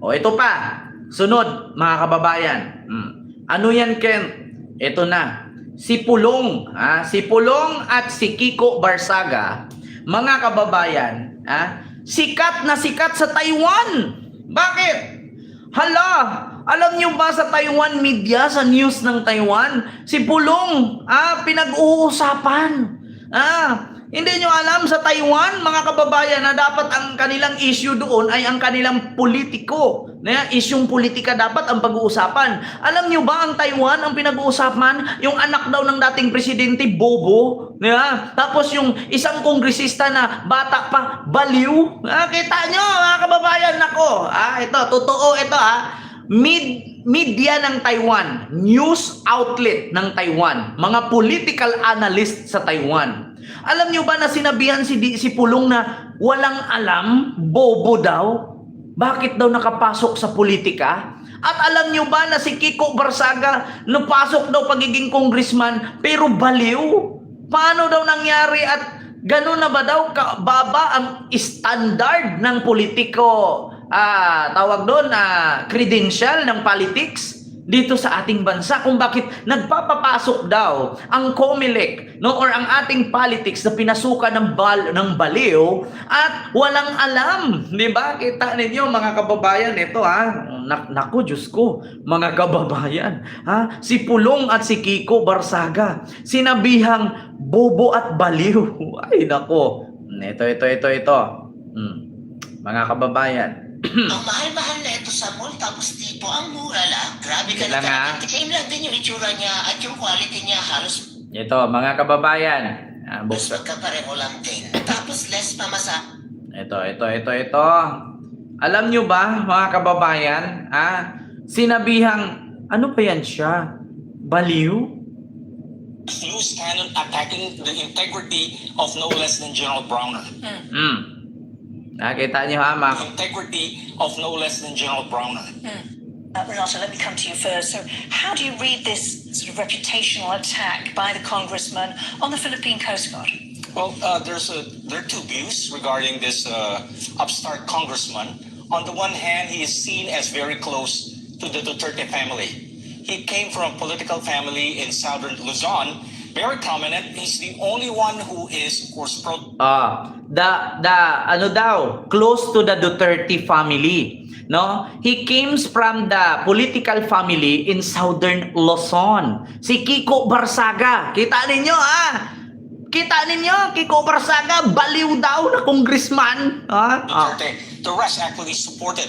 O ito pa. Sunod, mga kababayan. Hmm. Ano yan, Ken? Ito na. Si Pulong, ha? si Pulong at si Kiko Barsaga, mga kababayan, ha? sikat na sikat sa Taiwan. Bakit? Hala, alam niyo ba sa Taiwan media, sa news ng Taiwan, si Pulong, ah, pinag-uusapan. Ah, hindi nyo alam sa Taiwan, mga kababayan, na dapat ang kanilang issue doon ay ang kanilang politiko. Na isyong politika dapat ang pag-uusapan. Alam nyo ba ang Taiwan ang pinag-uusapan? Yung anak daw ng dating presidente, Bobo. Yeah? Tapos yung isang kongresista na bata pa, baliw. Ah, kita nyo, mga kababayan, nako. Ah, ito, totoo ito ah. Mid media ng Taiwan, news outlet ng Taiwan, mga political analyst sa Taiwan. Alam niyo ba na sinabihan si si Pulong na walang alam, bobo daw? Bakit daw nakapasok sa politika? At alam niyo ba na si Kiko Barsaga napasok daw pagiging congressman pero baliw? Paano daw nangyari at Ganun na ba daw kababa ang standard ng politiko? Ah, tawag doon na credential ng politics dito sa ating bansa kung bakit nagpapapasok daw ang COMELEC no or ang ating politics na pinasukan ng bal ng baliw at walang alam, 'di ba? Kita ninyo mga kababayan ito ha. Nak naku Diyos ko, mga kababayan, ha? Si Pulong at si Kiko Barsaga, sinabihang bobo at baliw. Ay nako. Ito ito ito ito. Hmm. Mga kababayan, ang mahal-mahal na ito sa mall, tapos tipo ang mura lang. Grabe ka na Same lang din yung itsura niya at yung quality niya halos ito mga kababayan. Ah, mas buksan. magkapareho lang din. Tapos less pamasa. Ito, ito, ito, ito. Alam nyo ba, mga kababayan, ah, sinabihang, ano pa yan siya? Baliw? loose cannon attacking the integrity of no less than General Browner. Hmm. Nakita nyo ha, mga... The integrity of no less than General Browner. Uh, Renata, let me come to you first. So, how do you read this sort of reputational attack by the congressman on the Philippine Coast Guard? Well, uh, there's a there are two views regarding this uh, upstart congressman. On the one hand, he is seen as very close to the Duterte family. He came from a political family in southern Luzon, very prominent. He's the only one who is, of course, pro Ah, the, the, ano daw, close to the Duterte family. No? He comes from the political family in southern Luzon. Si Kiko Barsaga. Kita ninyo ah. Kita ninyo, Kiko Barsaga, baliw daw na congressman. Ah, ah. Duterte. The rest actually supported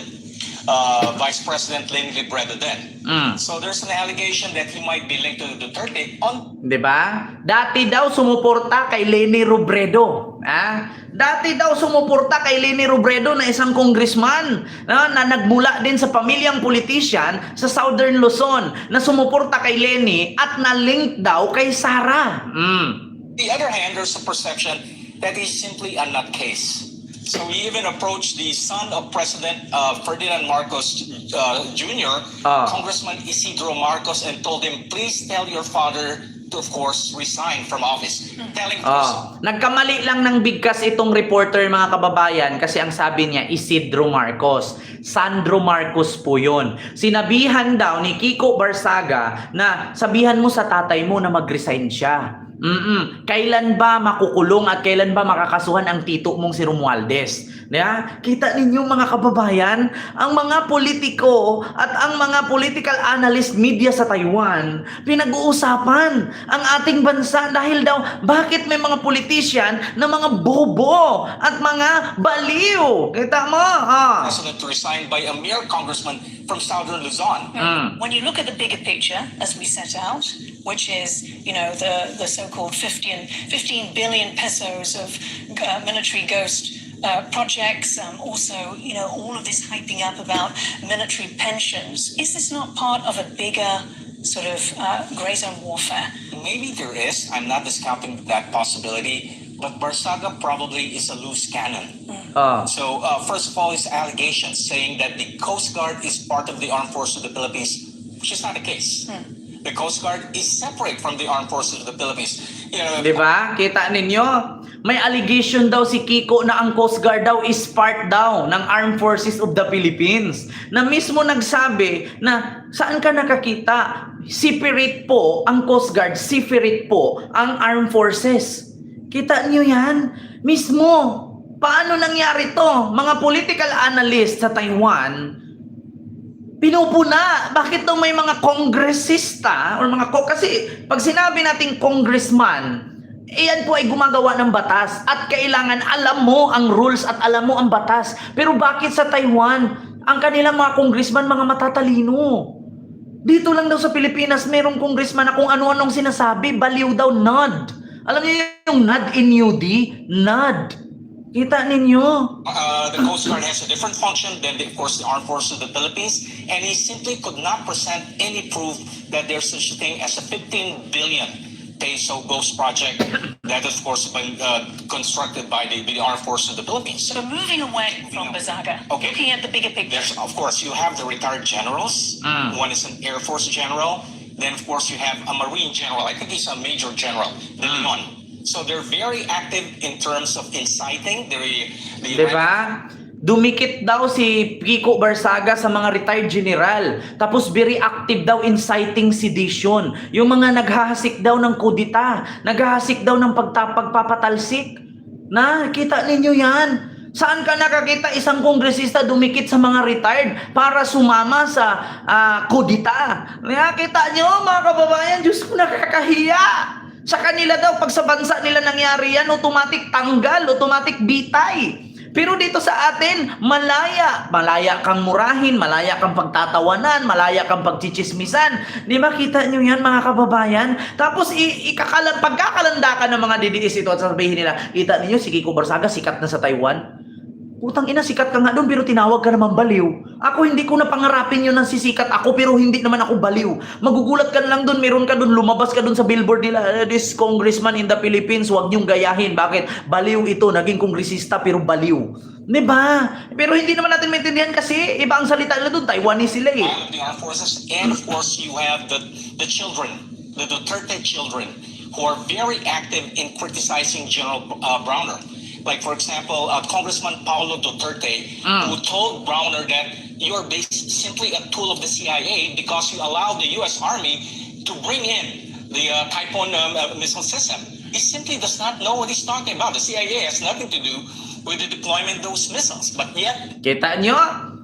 uh, Vice President Leni Libredo then. Mm. So there's an allegation that he might be linked to Duterte on 'Di ba? Dati daw sumuporta kay Leni Robredo. Ah, dati daw sumuporta kay Leni Robredo na isang congressman na, na nagmula din sa pamilyang politician sa Southern Luzon na sumuporta kay Leni at na-link daw kay Sara. Mm. the other hand, there's a perception that he's simply a nutcase. So he even approached the son of President uh, Ferdinand Marcos uh, Jr., Ah. Congressman Isidro Marcos, and told him, please tell your father to, of course, resign from office. Telling Oh, nagkamali lang ng bigkas itong reporter mga kababayan kasi ang sabi niya Isidro Marcos. Sandro Marcos po yun. Sinabihan daw ni Kiko Barsaga na sabihan mo sa tatay mo na mag-resign siya. Mm Kailan ba makukulong at kailan ba makakasuhan ang tito mong si Romualdez? Yeah? Kita ninyo mga kababayan, ang mga politiko at ang mga political analyst media sa Taiwan, pinag-uusapan ang ating bansa dahil daw bakit may mga politician na mga bobo at mga baliw. Kita mo? Ah. President to resign by a mere congressman from Southern Luzon. Mm. When you look at the bigger picture, as we set out, which is, you know, the, the so-called 15, 15 billion pesos of uh, military ghost uh, projects, um, also, you know, all of this hyping up about military pensions. Is this not part of a bigger sort of uh, grey zone warfare? Maybe there is. I'm not discounting that possibility. But Barsaga probably is a loose cannon. Ah. So, uh, first of all, his allegations saying that the Coast Guard is part of the Armed Forces of the Philippines, which is not the case. The Coast Guard is separate from the Armed Forces of the Philippines. You know, Di ba? Kita ninyo? May allegation daw si Kiko na ang Coast Guard daw is part daw ng Armed Forces of the Philippines. Na mismo nagsabi na saan ka nakakita? Separate po ang Coast Guard, separate po ang Armed Forces. Kita niyo yan? Mismo. Paano nangyari to? Mga political analyst sa Taiwan, pinupuna. Bakit daw may mga kongresista or mga ko kasi pag sinabi nating congressman, iyan po ay gumagawa ng batas at kailangan alam mo ang rules at alam mo ang batas. Pero bakit sa Taiwan, ang kanilang mga congressman mga matatalino? Dito lang daw sa Pilipinas, merong congressman na kung ano-anong sinasabi, baliw daw, nod. Alam niyo yung nod in UD? Nod. Kita ninyo? Uh, the Coast Guard has a different function than, the, of course, the Armed Forces of the Philippines, and he simply could not present any proof that there's such a thing as a 15 billion peso ghost project that, of course, been uh, constructed by the, by the Armed Forces of the Philippines. So moving away from Bazaga, Okay. looking at the bigger picture. There's, of course, you have the retired generals. Mm. One is an Air Force general. Then, of course, you have a Marine general. I think he's a Major General, De Leon. So they're very active in terms of inciting. They're, they Di ba? Dumikit daw si Kiko Barsaga sa mga retired general. Tapos very active daw inciting sedition. Yung mga naghahasik daw ng kudita. Naghahasik daw ng pagta- pagpapatalsik. Na, kita ninyo yan. Saan ka nakakita isang kongresista dumikit sa mga retired para sumama sa ah, kudita? Nakakita nyo mga kababayan, Diyos ko nakakahiya. Sa kanila daw, pag sa bansa nila nangyari yan, automatic tanggal, automatic bitay. Pero dito sa atin, malaya. Malaya kang murahin, malaya kang pagtatawanan, malaya kang pagchichismisan. Di ba kita nyo yan mga kababayan? Tapos ikakalan, pagkakalanda ka ng mga DDS ito at sasabihin nila, kita niyo si Kiko Barsaga sikat na sa Taiwan. Putang ina, sikat ka nga doon pero tinawag ka naman baliw. Ako hindi ko na pangarapin yun ng sisikat ako pero hindi naman ako baliw. Magugulat ka lang doon, meron ka doon, lumabas ka doon sa billboard nila, "Eh, this congressman in the Philippines, huwag niyong gayahin. Bakit? Baliw ito, naging kongresista pero baliw. Di ba? Pero hindi naman natin maintindihan kasi iba ang salita nila doon, Taiwanese sila eh. the armed forces, and of course you have the the children, the Duterte children, who are very active in criticizing General uh, Browner. Like for example, uh, Congressman Paulo Duterte, who told Browner that you are simply a tool of the CIA because you allowed the U.S. Army to bring in the uh, Typhoon um, uh, missile system. He simply does not know what he's talking about. The CIA has nothing to do with the deployment of those missiles, but yet Kita nyo?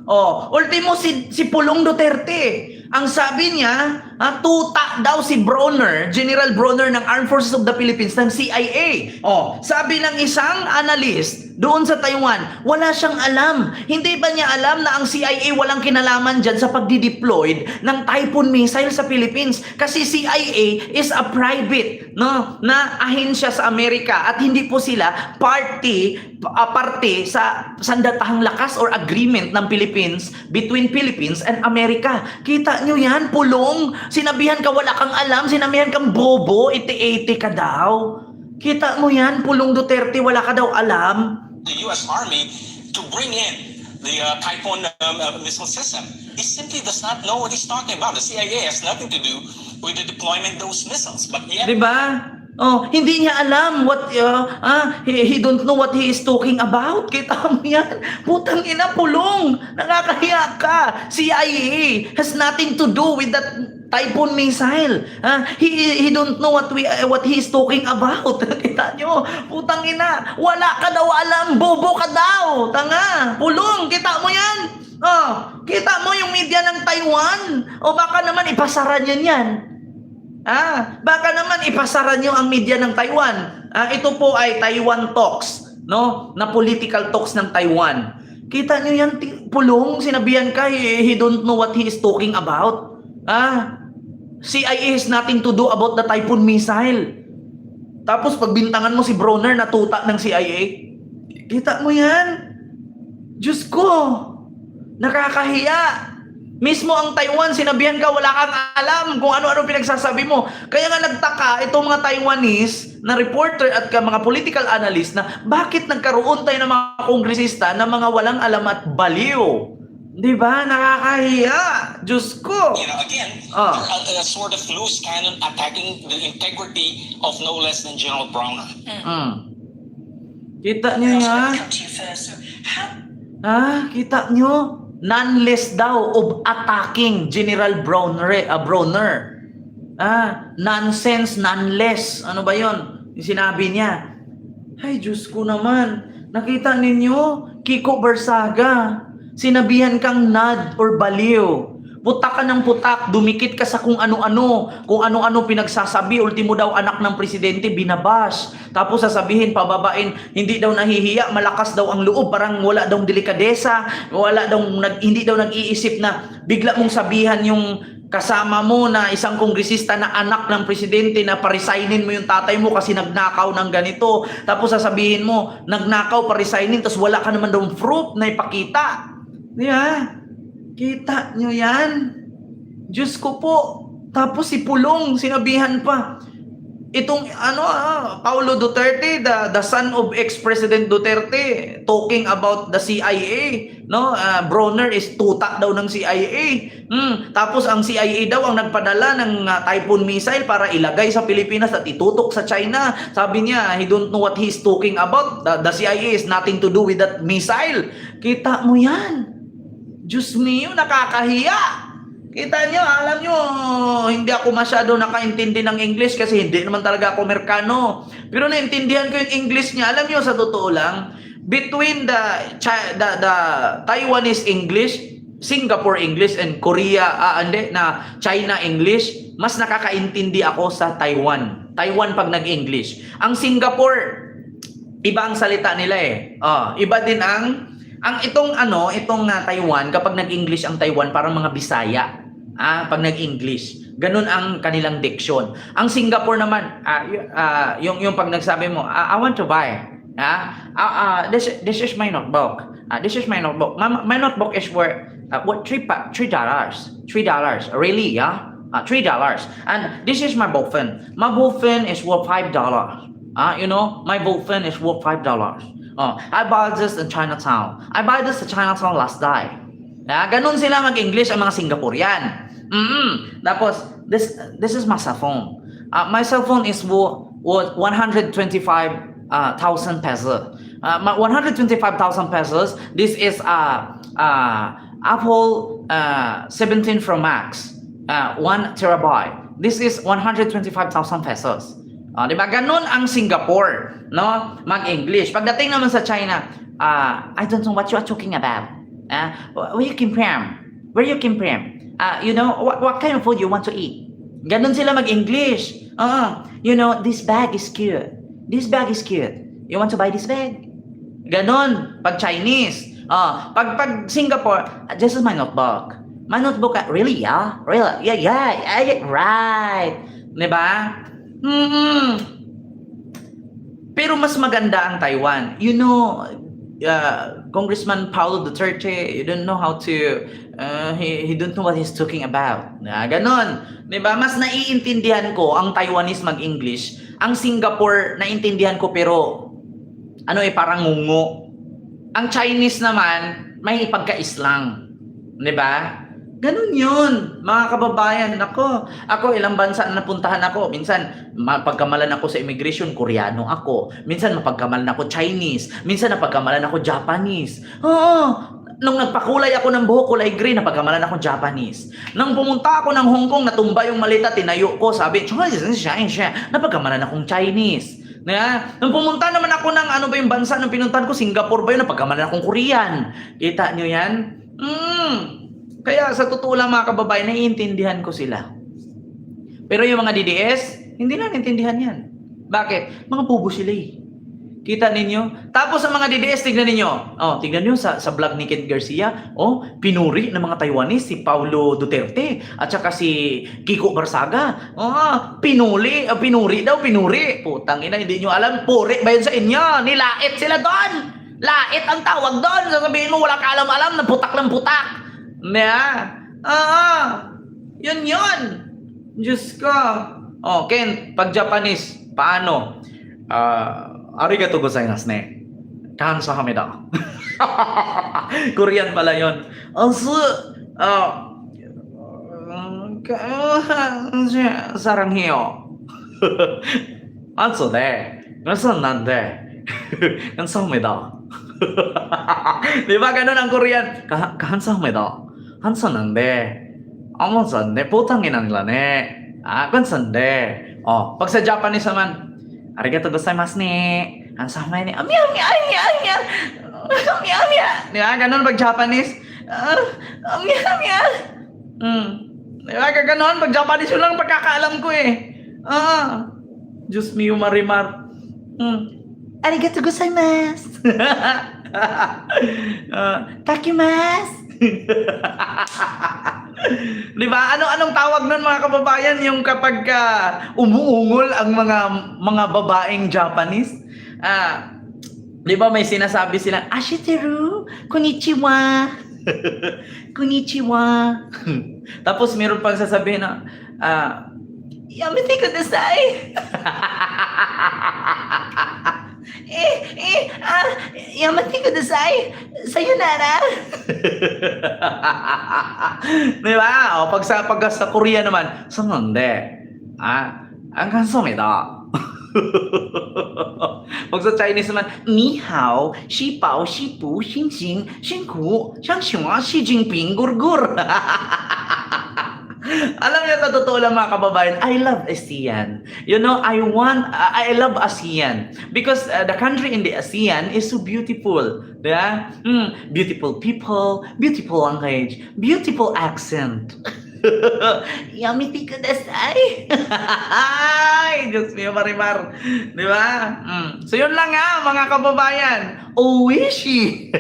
Oh, ultimo si, si Pulong Duterte. Ang sabi niya, ah, tuta daw si Bronner, General Bronner ng Armed Forces of the Philippines ng CIA. Oh, sabi ng isang analyst doon sa Taiwan, wala siyang alam. Hindi ba niya alam na ang CIA walang kinalaman dyan sa pagdi-deployed ng Typhoon missile sa Philippines? Kasi CIA is a private, no, na ahensya sa Amerika at hindi po sila party uh, parte sa sandatahang lakas or agreement ng Philippines between Philippines and Amerika. Kita nyo yan, pulong. Sinabihan ka wala kang alam, sinabihan kang bobo, iti-iti ka daw. Kita mo yan, pulong Duterte, wala ka daw alam. The U.S. Army to bring in the uh, Typhoon um, uh, missile system. He simply does not know what he's talking about. The CIA has nothing to do with the deployment those missiles. But yet, Di ba? Oh, hindi niya alam what uh, ah, he, he don't know what he is talking about. Kita mo yan? Putang ina pulong. Nakakahiya ka. CIA has nothing to do with that Typhoon missile. Ah, he he don't know what we uh, what he is talking about. Kita nyo? Putang ina. Wala ka daw alam. Bobo ka daw. Tanga. Pulong. Kita mo yan? Oh, kita mo yung media ng Taiwan? O baka naman ipasara niyan yan. Ah, baka naman ipasara niyo ang media ng Taiwan. Ah, ito po ay Taiwan Talks, no? Na political talks ng Taiwan. Kita niyo yan, pulong, sinabihan ka, he, he don't know what he is talking about. Ah, CIA has nothing to do about the Typhoon missile. Tapos pagbintangan mo si Bronner na tuta ng CIA. Kita mo yan? Diyos ko, nakakahiya. Mismo ang Taiwan, sinabihan ka, wala kang alam kung ano-ano pinagsasabi mo. Kaya nga nagtaka itong mga Taiwanese na reporter at ka, mga political analyst na bakit nagkaroon tayo ng mga kongresista na mga walang alam at baliw. Di ba? Nakakahiya. Diyos ko. you know, again, Ah. they're a, a sort of loose cannon attacking the integrity of no less than General Browner. Mm. Kita niyo yan? Ah, kita nyo? Noneless daw of attacking General Browner. Uh, Browner. Ah, nonsense, nonless. Ano ba yon? Yung sinabi niya. Ay, Diyos ko naman. Nakita ninyo? Kiko Barsaga. Sinabihan kang nad or baliw. Putak ka ng putak, dumikit ka sa kung ano-ano, kung ano-ano pinagsasabi, ultimo daw anak ng presidente, binabash. Tapos sasabihin, pababain, hindi daw nahihiya, malakas daw ang loob, parang wala daw delikadesa, wala daw, nag, hindi daw nag-iisip na bigla mong sabihan yung kasama mo na isang kongresista na anak ng presidente na paresignin mo yung tatay mo kasi nagnakaw ng ganito. Tapos sasabihin mo, nagnakaw, paresignin, tapos wala ka naman daw proof na ipakita. Di ba? Kita nyo yan? Diyos ko po. Tapos si Pulong, sinabihan pa. Itong ano ah, Paulo Duterte, the, the son of ex-president Duterte, talking about the CIA, no? Ah, Bronner is tuta daw ng CIA. Hmm, tapos ang CIA daw ang nagpadala ng ah, Typhoon missile para ilagay sa Pilipinas at itutok sa China. Sabi niya, he don't know what he's talking about. The, the CIA is nothing to do with that missile. Kita mo yan. Diyos mio, nakakahiya. Kita nyo, alam nyo, hindi ako masyado nakaintindi ng English kasi hindi naman talaga ako Amerikano. Pero naintindihan ko yung English niya. Alam nyo, sa totoo lang, between the, the, the Taiwanese English, Singapore English, and Korea, ah, hindi, na China English, mas nakakaintindi ako sa Taiwan. Taiwan pag nag-English. Ang Singapore, iba ang salita nila eh. Oh, iba din ang ang itong ano, itong ah, Taiwan kapag nag-English ang Taiwan parang mga Bisaya. Ah, pag nag-English. Ganun ang kanilang diction. Ang Singapore naman, ah, y- ah, yung yung pag nagsabi mo, "Ah, I want to buy. Ah, ah, ah, this this is my notebook. Ah, this is my notebook. My, my notebook is worth uh, what three pa, three dollars. Three dollars. Really? Yeah. Uh, three dollars. And this is my ballpen. My ballpen is worth five dollars. Ah, you know, my ballpen is worth five dollars. Oh, I bought this in Chinatown. I bought this in Chinatown last day. Ah, ganun sila mag-English ang mga Singaporean. Mm Tapos, this this is my cell phone. Uh, my cell phone is worth worth 125,000 uh, pesos. Uh, 125,000 pesos. This is uh, uh, Apple uh, 17 Pro Max. Uh, 1 terabyte. This is 125,000 pesos. Ah, di ba? Ganun ang Singapore, no? Mag-English. Pagdating naman sa China, ah, I don't know what you are talking about. Ah, where you came from? Where you came from? Ah, you know, what, what kind of food you want to eat? Ganun sila mag-English. Ah, you know, this bag is cute. This bag is cute. You want to buy this bag? Ganon, pag Chinese. Ah, pag pag Singapore, this is my notebook. My notebook, really, yeah? Really? Yeah, yeah, yeah, right. 'Di ba? Mm. Pero mas maganda ang Taiwan. You know, uh, Congressman Paulo Duterte, you don't know how to, uh, he, he don't know what he's talking about. Na ganon. 'Di ba? Mas naiintindihan ko ang Taiwanese mag-English. Ang Singapore, naintindihan ko pero ano eh, parang ngungo. Ang Chinese naman, may ipagka-islang. 'Di ba? Ganun yun, mga kababayan. Ako, ako ilang bansa na napuntahan ako. Minsan, mapagkamalan ako sa immigration, Koreano ako. Minsan, mapagkamalan ako Chinese. Minsan, napagkamalan ako Japanese. Oo, nung nagpakulay ako ng buhok kulay green, napagkamalan ako Japanese. Nang pumunta ako ng Hong Kong, natumba yung malita, tinayo ko, sabi, napagkamalan akong Chinese. Na, nung pumunta naman ako ng ano ba yung bansa nung pinuntahan ko, Singapore ba yun, napagkamalan akong Korean. Kita nyo yan? Mm. Kaya sa totoo lang mga kababayan, naiintindihan ko sila. Pero yung mga DDS, hindi na naintindihan yan. Bakit? Mga bubo sila eh. Kita ninyo? Tapos sa mga DDS, tignan ninyo. Oh, tignan niyo sa, sa vlog ni Kit Garcia. Oh, pinuri ng mga Taiwanese si Paulo Duterte at saka si Kiko Barsaga. Oh, pinuli, ah, pinuri daw, pinuri. Putang ina, hindi niyo alam. Puri ba yun sa inyo? Nilait sila doon. Lait ang tawag doon. Sasabihin mo, wala ka alam-alam na putak ng putak. Yeah. Oo. Yun yun. Diyos ko. Oh, Ken, pag Japanese, paano? Uh, arigato gozaimasu ne. Kansahamida. Korean pala yun. Ansu. Oh, 사랑해요. 안쏘네. 그래서 난데. 감사합니다. di ba ganun ang Korean? Ka- kahansamay daw. ハンさんなんで、アモンさんね、putang ina nila ne. Ah, konsan de. Oh, pag sa Japanese naman, arigato gozaimasu ne. Ang sama ni, ami ami ami ami. Ami ami. Di ba? Ganun pag Japanese. Uh, ami ami. Hmm. Di ba? Ganun pag Japanese yun lang pagkakaalam ko eh. Ah. Diyos mi umarimar. Hmm. Arigato gozaimasu. uh, Takimasu. Di ba? Ano anong tawag nun mga kababayan yung kapag ka umuungol ang mga mga babaeng Japanese? Ah, di ba may sinasabi silang Ashiteru, konnichiwa. konnichiwa. Tapos meron pang sasabihin na ah, Yamete kudasai. eh, eh, ah, yamete kudasai. Sayonara. Di ba? O, pag sa, pag sa Korea naman, sanonde. Ah, ang kansomida. pag sa Chinese naman, ni hao, shi pao, shi pu, xin xing, xin ku, xiang xinwa, Xi Jinping, gur gur. Alam niyo, sa totoo lang mga kababayan, I love ASEAN. You know, I want, uh, I love ASEAN. Because uh, the country in the ASEAN is so beautiful. Yeah? Mm, beautiful people, beautiful language, beautiful accent. Yamiti kudasai. Ay, Diyos mio, Marimar. Di ba? Mm. So, yun lang nga, mga kababayan. Owishi.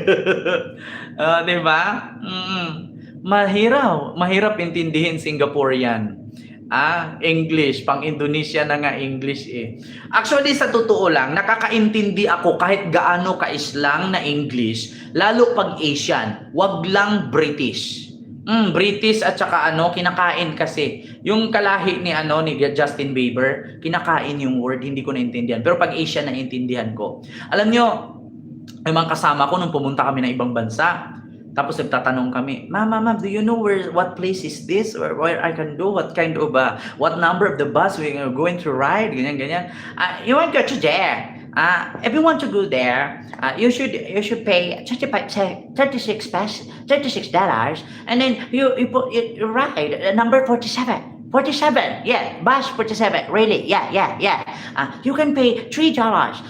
uh, di ba? Mm. Mahirap, mahirap intindihin Singaporean. Ah, English, pang Indonesia na nga English eh. Actually, sa totoo lang, nakakaintindi ako kahit gaano ka-islang na English, lalo pag Asian, wag lang British. Mm, British at saka ano, kinakain kasi. Yung kalahi ni ano ni Justin Bieber, kinakain yung word, hindi ko naintindihan. Pero pag Asian naintindihan ko. Alam nyo, yung mga kasama ko nung pumunta kami ng ibang bansa, tapos nagtatanong kami, Mama, ma'am, do you know where what place is this or where I can go? What kind of uh, what number of the bus we are going to ride? Ganyan ganyan. Uh, you want to go to there? Uh, if you want to go there, uh, you should you should pay 35 36 pesos, 36 dollars and then you you put you ride uh, number 47. 47, yeah, bus 47, really, yeah, yeah, yeah. Uh, you can pay $3.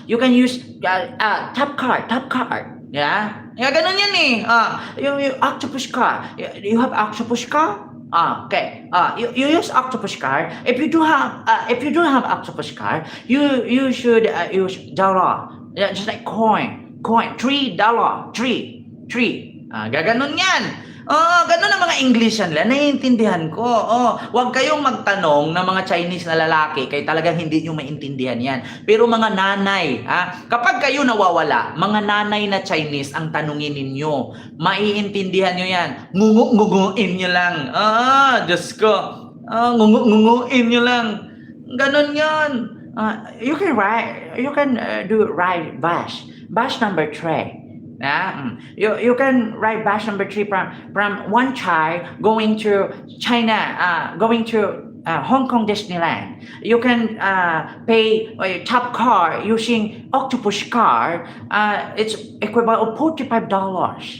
You can use uh, uh, top card, top card. Yeah? Yeah, ganun yan eh. Ah, yung, yung octopus car. You, you have octopus car? Ah, okay. Ah, you, you use octopus car. If you do have, uh, if you don't have octopus car, you you should uh, use dollar. Yeah, just like coin, coin, three dollar, three, three. Ah, gaganon yan. Oo, ganun ang mga English nila. Naiintindihan ko. Oh, huwag kayong magtanong ng mga Chinese na lalaki kay talagang hindi nyo maintindihan yan. Pero mga nanay, ha, kapag kayo nawawala, mga nanay na Chinese ang tanungin ninyo, maiintindihan nyo yan. Ngungu-ngunguin nyo lang. Ah, Diyos ko. Ah, ngungu-ngunguin nyo lang. Ganon yon. Ah, you can ride, you can uh, do ride bus. Bus number three. Yeah, you you can ride bus number three from from one child going to China, uh, going to uh, Hong Kong Disneyland. You can uh, pay a top car using octopus car. Uh, it's equivalent of forty five dollars.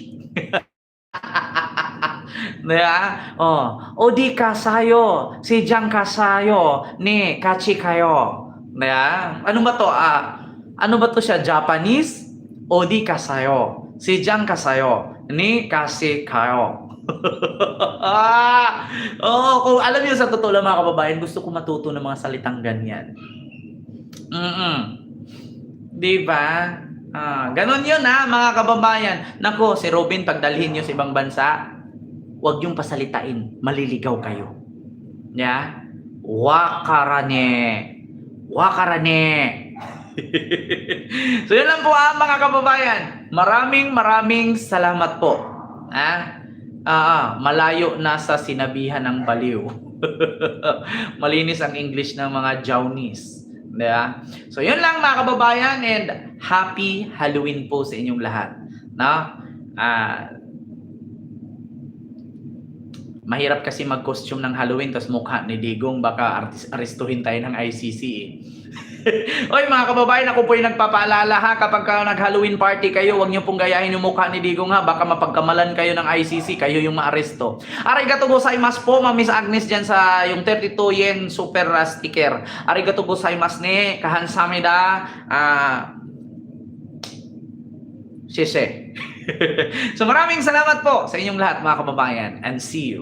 Diba? Oh, odi kasayo, si Jang kasayo, ni kachi kayo. Diba? Ano ba to? Ah, ano ba to siya? Japanese? Odi kasayo. Si Jang kasayo. Ni kasi kayo. ah, oh, kung alam niyo sa totoo lang mga kababayan, gusto ko matuto ng mga salitang ganyan. Mm-mm. Di ba? Ah, ganun yun ha, mga kababayan. Nako, si Robin, pagdalhin nyo sa ibang bansa, huwag yung pasalitain. Maliligaw kayo. Ya? Wakarane. Wakarane. so yun lang po ha, mga kababayan. Maraming maraming salamat po. Ha? Ah, malayo na sa sinabihan ng baliw. Malinis ang English ng mga Jawnese. Diba? So, yun lang mga kababayan and happy Halloween po sa inyong lahat. No? Ah, mahirap kasi mag-costume ng Halloween tapos mukha ni Digong baka arestuhin tayo ng ICC eh. Oy mga kababayan, ako po yung nagpapaalala ha, kapag ka nag-Halloween party kayo, huwag niyo pong gayahin yung mukha ni Digong ha, baka mapagkamalan kayo ng ICC, kayo yung maaresto. Arigato gozaimasu po, Ma'am Miss Agnes dyan sa yung 32 yen super uh, sticker. Arigato gozaimasu ne, kahansamida, ah, Sise. so maraming salamat po sa inyong lahat mga kababayan and see you.